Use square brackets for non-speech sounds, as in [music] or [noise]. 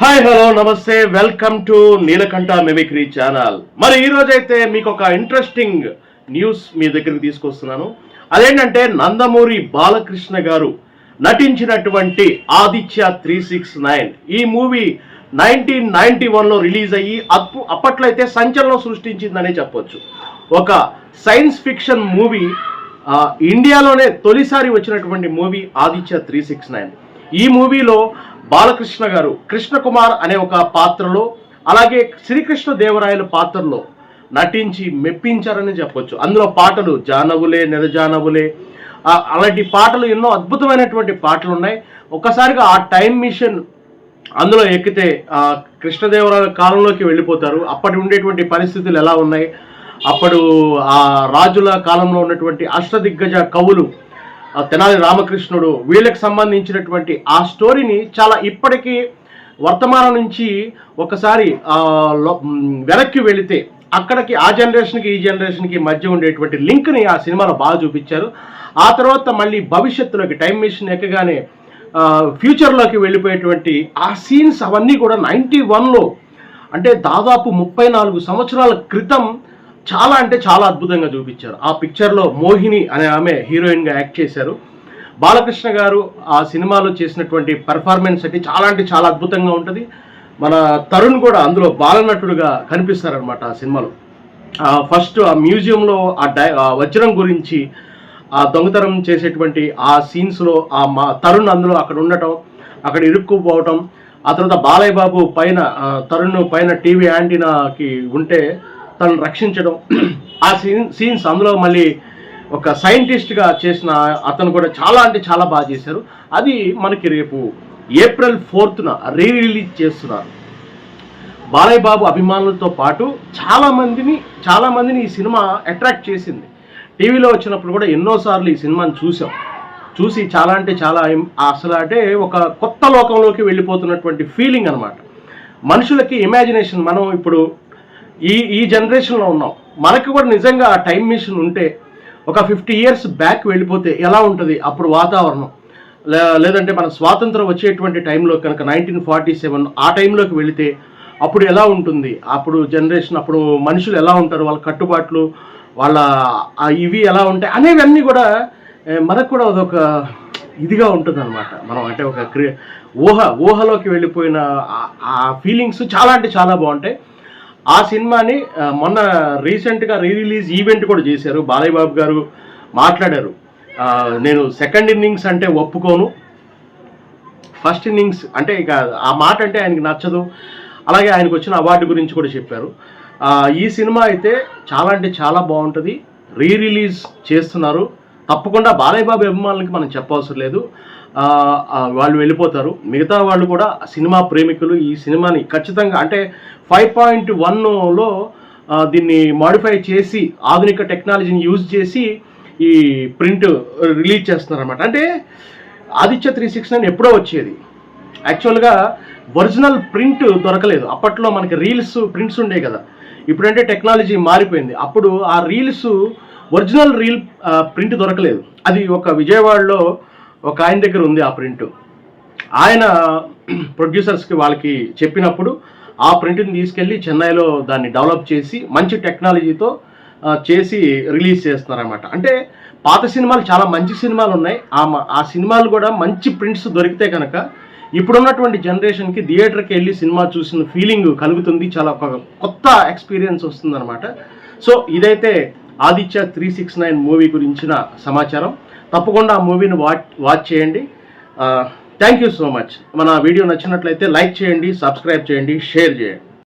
Hi hello namaste welcome to Neelakanta mimicry channel మరి ఈ రోజైతే మీకు ఒక ఇంట్రెస్టింగ్ న్యూస్ మీ దగ్గరికి తీసుకొస్తున్నాను. అదేంటంటే నందమూరి బాలకృష్ణ గారు నటించినటువంటి ఆదిత్య త్రీ సిక్స్ నైన్. ఈ మూవీ నైన్టీన్ నైన్టీ వన్లో రిలీజ్ అయ్యి అప్పు అప్పట్లో అయితే సంచలనం సృష్టించిందనే చెప్పొచ్చు. ఒక సైన్స్ ఫిక్షన్ మూవీ ఇండియాలోనే తొలిసారి వచ్చినటువంటి movie Aditya three six nine. ఈ మూవీలో బాలకృష్ణ గారు కృష్ణ కుమార్ అనే ఒక పాత్రలో అలాగే శ్రీకృష్ణ దేవరాయల పాత్రలో నటించి మెప్పించారని చెప్పొచ్చు. అందులో పాటలు జానవులే నెరజానవులే అలాంటి పాటలు ఎన్నో అద్భుతమైనటువంటి పాటలు ఉన్నాయి. ఒక్కసారిగా ఆ టైం మిషన్ అందులో ఎక్కితే కృష్ణదేవరాయల కాలంలోకి వెళ్ళిపోతారు. అప్పటి ఉండేటువంటి పరిస్థితులు ఎలా ఉన్నాయి? అప్పుడు ఆ రాజుల కాలంలో ఉన్నటువంటి అష్టదిగ్గజ కవులు తెనాలి రామకృష్ణుడు వీళ్ళకి సంబంధించినటువంటి ఆ స్టోరీని చాలా ఇప్పటికీ వర్తమానం నుంచి ఒకసారి వెనక్కి వెళితే అక్కడికి ఆ జనరేషన్కి ఈ జనరేషన్కి మధ్య ఉండేటువంటి లింక్ని ఆ సినిమాలో బాగా చూపించారు. ఆ తర్వాత మళ్ళీ భవిష్యత్తులోకి టైం మిషన్ ఎక్కగానే ఫ్యూచర్లోకి వెళ్ళిపోయేటువంటి ఆ సీన్స్ అవన్నీ కూడా నైంటీ వన్లో అంటే దాదాపు ముప్పై నాలుగు సంవత్సరాల క్రితం చాలా అంటే చాలా అద్భుతంగా చూపించారు. ఆ పిక్చర్లో మోహిని అనే ఆమె హీరోయిన్గా యాక్ట్ చేశారు. బాలకృష్ణ గారు ఆ సినిమాలో చేసినటువంటి పెర్ఫార్మెన్స్ అంటే చాలా అంటే చాలా అద్భుతంగా ఉంటుంది. మన తరుణ్ కూడా అందులో బాలనటుడుగా కనిపిస్తారనమాట ఆ సినిమాలో. ఫస్ట్ ఆ మ్యూజియంలో ఆ డై వజ్రం గురించి ఆ దొంగతనం చేసేటువంటి ఆ సీన్స్లో ఆ మా తరుణ్ అందులో అక్కడ ఉండటం అక్కడ ఇరుక్కుపోవటం ఆ తర్వాత బాలయ్య బాబు పైన తరుణ్ పైన టీవీ యాంటీనాకి ఉంటే తను రక్షించడం. [clears throat] ఆ సీన్ సీన్స్ అందులో మళ్ళీ ఒక సైంటిస్ట్గా చేసిన అతను కూడా చాలా అంటే చాలా బాగా చేశారు. అది మనకి రేపు ఏప్రిల్ ఫోర్త్న రీ రిలీజ్ చేస్తున్నారు. బాలయ్య బాబు అభిమానులతో పాటు చాలామందిని చాలామందిని ఈ సినిమా అట్రాక్ట్ చేసింది. టీవీలో వచ్చినప్పుడు కూడా ఎన్నోసార్లు ఈ సినిమాని చూసాం. చూసి చాలా అంటే చాలా అసలు అంటే ఒక కొత్త లోకంలోకి వెళ్ళిపోతున్నటువంటి ఫీలింగ్ అనమాట మనుషులకి ఇమాజినేషన్ మనం ఇప్పుడు ఈ ఈ జనరేషన్లో ఉన్నాం. మనకు కూడా నిజంగా ఆ టైం మిషన్ ఉంటే ఒక ఫిఫ్టీ ఇయర్స్ బ్యాక్ వెళ్ళిపోతే ఎలా ఉంటుంది? అప్పుడు వాతావరణం. లే- లేదంటే మన స్వాతంత్రం వచ్చేటువంటి టైంలో కనుక నైన్టీన్ ఫార్టీ సెవెన్ ఆ టైంలోకి వెళితే అప్పుడు ఎలా ఉంటుంది? అప్పుడు జనరేషన్ అప్పుడు మనుషులు ఎలా ఉంటారు? వాళ్ళ కట్టుబాట్లు వాళ్ళ ఇవి ఎలా ఉంటాయి? అనేవన్నీ కూడా మనకు కూడా అదొక ఇదిగా ఉంటుంది అనమాట మనం అంటే ఒక క్రి ఊహ ఊహలోకి వెళ్ళిపోయిన ఆ ఫీలింగ్స్ చాలా అంటే చాలా బాగుంటాయి. ఆ సినిమాని మొన్న రీసెంట్గా రీ రిలీజ్ ఈవెంట్ కూడా చేశారు. బాలయ్య బాబు గారు మాట్లాడారు. నేను సెకండ్ ఇన్నింగ్స్ అంటే ఒప్పుకోను. ఫస్ట్ ఇన్నింగ్స్ అంటే ఇక ఆ మాట అంటే ఆయనకి నచ్చదు. అలాగే ఆయనకు వచ్చిన అవార్డు గురించి కూడా చెప్పారు. ఈ సినిమా అయితే చాలా అంటే చాలా బాగుంటుంది. రీ రిలీజ్ చేస్తున్నారు. తప్పకుండా బాలయ్య బాబు అభిమానులకి మనం చెప్పవసరం లేదు. వాళ్ళు వెళ్ళిపోతారు. మిగతా వాళ్ళు కూడా సినిమా ప్రేమికులు ఈ సినిమాని ఖచ్చితంగా అంటే ఫైవ్ పాయింట్ వన్లో దీన్ని మాడిఫై చేసి ఆధునిక టెక్నాలజీని యూజ్ చేసి ఈ ప్రింట్ రిలీజ్ చేస్తున్నారు అనమాట అంటే ఆదిత్య త్రీ సిక్స్ నైన్ ఎప్పుడో వచ్చేది. యాక్చువల్గా ఒరిజినల్ ప్రింట్ దొరకలేదు. అప్పట్లో మనకి రీల్స్ ప్రింట్స్ ఉండే కదా. ఇప్పుడంటే టెక్నాలజీ మారిపోయింది. అప్పుడు ఆ రీల్స్ ఒరిజినల్ రీల్ ప్రింట్ దొరకలేదు. అది ఒక విజయవాడలో ఒక ఆయన దగ్గర ఉంది ఆ ప్రింట్. ఆయన ప్రొడ్యూసర్స్కి వాళ్ళకి చెప్పినప్పుడు ఆ ప్రింట్ని తీసుకెళ్ళి చెన్నైలో దాన్ని డెవలప్ చేసి మంచి టెక్నాలజీతో చేసి రిలీజ్ చేస్తున్నారన్నమాట. అంటే పాత సినిమాలు చాలా మంచి సినిమాలు ఉన్నాయి. ఆ ఆ సినిమాలు కూడా మంచి ప్రింట్స్ దొరికితే కనుక ఇప్పుడున్నటువంటి జనరేషన్కి థియేటర్కి వెళ్ళి సినిమా చూసిన ఫీలింగ్ కలుగుతుంది. చాలా ఒక కొత్త ఎక్స్పీరియన్స్ వస్తుందన్నమాట. సో ఇదైతే Aditya three six nine movie గురించిన సమాచారం. తప్పకుండా ఆ మూవీని వాచ్ వాచ్ చేయండి. థ్యాంక్ యూ సో మచ్ మన వీడియో నచ్చినట్లయితే లైక్ చేయండి సబ్స్క్రైబ్ చేయండి షేర్ చేయండి.